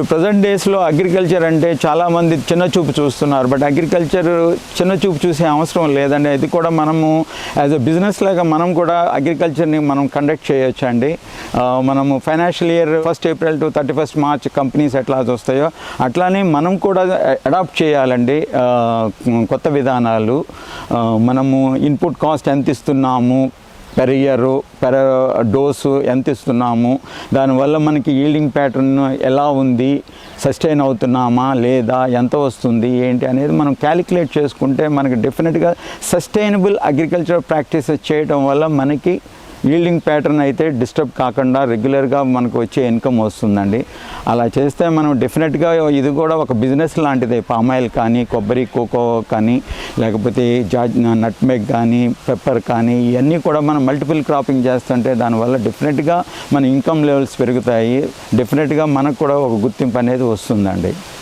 ఇప్పుడు ప్రజెంట్ డేస్లో అగ్రికల్చర్ అంటే చాలామంది చిన్న చూపు చూస్తున్నారు. బట్ అగ్రికల్చర్ చిన్న చూపు చూసే అవసరం లేదండి. ఇది కూడా మనము యాజ్ అ బిజినెస్ లాగా మనం కూడా అగ్రికల్చర్ని మనం కండక్ట్ చేయొచ్చు అండి. మనము financial year first April to thirty first March companies ఎట్లా వస్తాయో అట్లానే మనం కూడా అడాప్ట్ చేయాలండి. కొత్త విధానాలు. మనము ఇన్పుట్ కాస్ట్ ఎంత ఇస్తున్నాము? పెర్ ఇయర్ పెర్ డోసు ఎంత ఇస్తున్నాము దానివల్ల మనకి ఈల్డింగ్ ప్యాటర్న్ ఎలా ఉంది సస్టైన్ అవుతున్నామా లేదా ఎంత వస్తుంది ఏంటి అనేది మనం క్యాలిక్యులేట్ చేసుకుంటే మనకి డెఫినెట్గా సస్టైనబుల్ అగ్రికల్చర్ ప్రాక్టీసెస్ చేయడం వల్ల మనకి ఈల్డింగ్ ప్యాటర్న్ అయితే డిస్టర్బ్ కాకుండా రెగ్యులర్గా మనకు వచ్చే ఇన్కమ్ వస్తుందండి. అలా చేస్తే మనం డెఫినెట్గా ఇది కూడా ఒక బిజినెస్ లాంటిదే. పామాయిల్ కానీ కొబ్బరి కోకో కానీ లేకపోతే జాజ్ నట్మెగ్ కానీ పెప్పర్ కానీ ఇవన్నీ కూడా మనం మల్టిపుల్ క్రాపింగ్ చేస్తుంటే దానివల్ల డెఫినెట్గా మన ఇన్కమ్ లెవెల్స్ పెరుగుతాయి. డెఫినెట్గా మనకు కూడా ఒక గుర్తింపు అనేది వస్తుందండి.